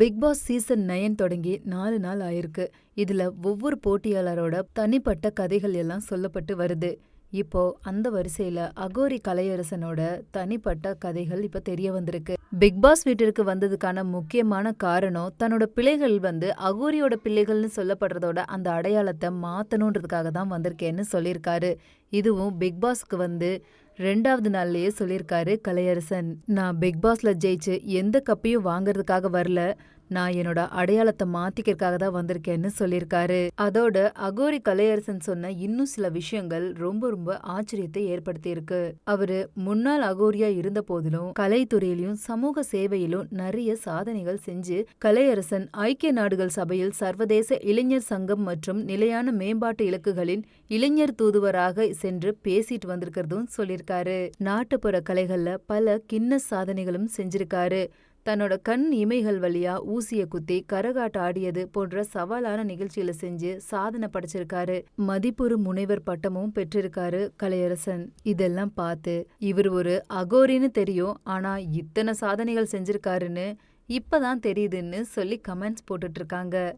Big Boss season nine தொடங்கி நாலு நாள் ஆயிருக்கு. இதுல ஒவ்வொரு போட்டியாளரோட தனிப்பட்ட கதைகள் எல்லாம் சொல்லப்பட்டு வருது. இப்போ அந்த வரிசையில அகோரி கலையரசனோட தனிப்பட்ட கதைகள் இப்ப தெரிய வந்திருக்கு. பிக் பாஸ் வீட்டிற்கு வந்ததுக்கான முக்கியமான காரணம் தன்னோட பிள்ளைகள் வந்து அகோரியோட பிள்ளைகள்னு சொல்லப்படுறதோட அந்த அடையாளத்தை மாத்தணுன்றதுக்காக தான் வந்திருக்கேன்னு சொல்லியிருக்காரு. இதுவும் பிக் பாஸ்க்கு வந்து ரெண்டாவது நாள்லயே சொல்லியிருக்காரு கலையரசன். நான் பிக் பாஸ்ல ஜெயிச்சு எந்த கப்பையும் வாங்குறதுக்காக வரல. நான் என்னோட அடையாளத்தை மாத்திக்கிறதுக்காக தான் வந்திருக்கேன்னு சொல்லியிருக்காரு. அதோட அகோரி கலையரசன் சொன்ன இன்னும் சில விஷயங்கள் ரொம்ப ரொம்ப ஆச்சரியத்தை ஏற்படுத்தி இருக்கு அவரு முன்னாள் அகோரியா இருந்த போதிலும் கலைத்துறையிலும் சமூக சேவையிலும் நிறைய சாதனைகள் செஞ்சு கலையரசன் ஐக்கிய நாடுகள் சபையில் சர்வதேச இளைஞர் சங்கம் மற்றும் நிலையான மேம்பாட்டு இலக்குகளின் இளைஞர் தூதுவராக சென்று பேசிட்டு வந்திருக்கிறதும் சொல்லியிருக்காரு. நாட்டுப்புற கலைகள்ல பல கிண்ண சாதனைகளும் செஞ்சிருக்காரு. தன்னோட கண் இமைகள் வழியா ஊசிய குத்தி கரகாட்ட ஆடியது போன்ற சவாலான நிகழ்ச்சிகளை செஞ்சு சாதனை படைச்சிருக்காரு. மதிப்புறு முனைவர் பட்டமும் பெற்றிருக்காரு கலையரசன். இதெல்லாம் பார்த்து இவர் ஒரு அகோரின்னு தெரியும். ஆனா இத்தனை சாதனைகள் செஞ்சிருக்காருன்னு இப்பதான் தெரியுதுன்னு சொல்லி கமெண்ட்ஸ் போட்டுட்டு இருக்காங்க